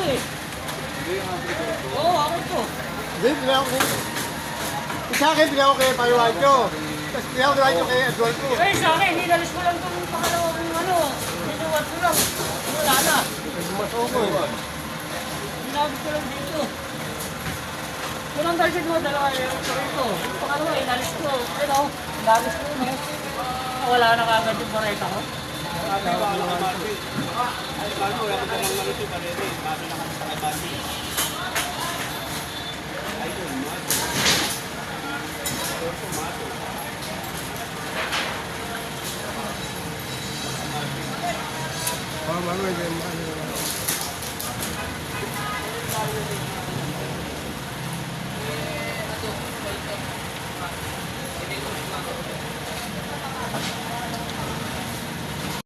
to eh. Oo, ako to. Hindi, pinawa ko. Sa akin, pinawa ko kay Pariwanyo. Tapos pinawa ko kay Eduardo. Eh, sa akin, hinalis ko lang itong pakalawa kong ano. Hinuwat ko lang. Wala na. Mas ako eh. Hinabi ko lang dito. Unang target mo, dalawa yung Pareto. Yung pangalawa, inalis ko. You oh, know, inalis ko, no? Wala na kagad yung Pareto ko. Ano, ano, ano, ano, ano, మనిషి అనేది మాపిన సందర్భాన్ని ఐదు మార్చు మార్చు మనం